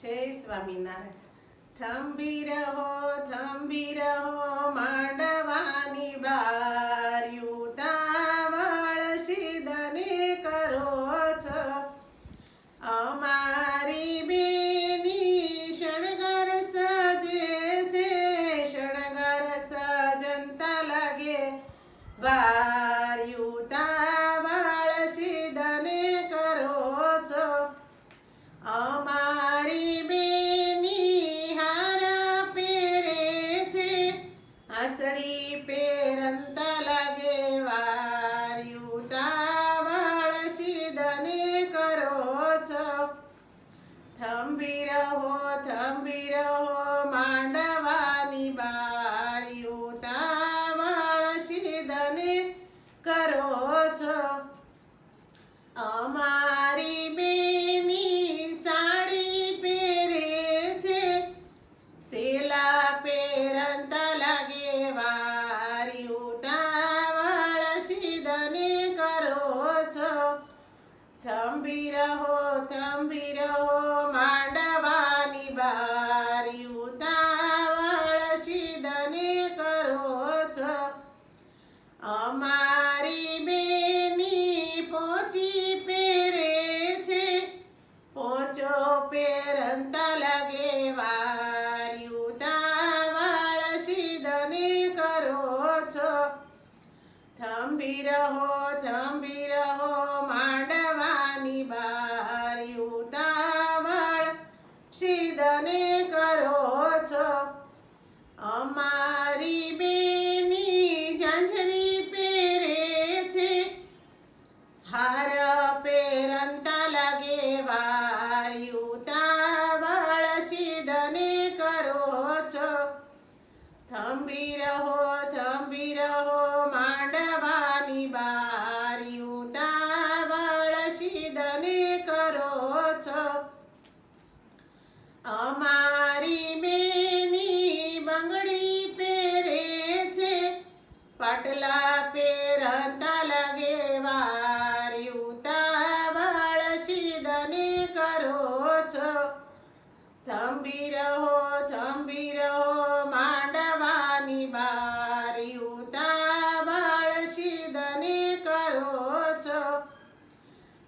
જય સ્વામિનારાયણ. થંભી રહો થંભી રહો માંડવાની થંભી રહો થંભી રહો માંડવાની બારી ઉતાવળ સિદ્ધને કરો છો. અમારી બેની સાડી પહેરે છે, સેલા પેરંત લાગે વારી ઉતાવળ સિદ્ધને કરો છો. થંભી રહો થંભી અમારી બેની પોચી પહેરે છે. પોચો પેરંતા લાગે વાર્યું તાવળ સિદ્ધને કરો છો. થંભી રહો થંભી રહો. છો? થંભી રહો થંભી રહો માંડવાની બારી ઉતાવળ સિદ્ધને કરો છો? અમારી બેની બંગડી પહેરે છે, પાટલા પહેરતા લાગે વારી ઉતાવળ સિદ્ધને કરો છો? થંભી રહો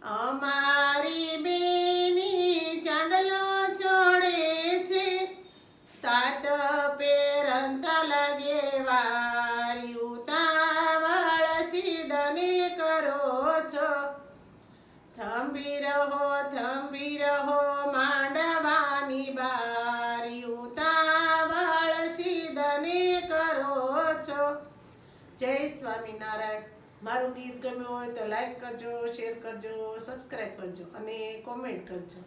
અમારી બેની ચાંદલો ચોડે છે. તાત પેરંતા લાગે વારી ઉતાવળ સિદ્ધને કરો છો. થંભી રહો થંભી રહો માંડવાની બારી ઉતાવળ સિદ્ધને કરો છો. જય સ્વામિનારાયણ. મારું ગીત ગમ્યું હોય તો લાઈક કરજો શેર કરજો સબસ્ક્રાઈબ કરજો અને કોમેન્ટ કરજો.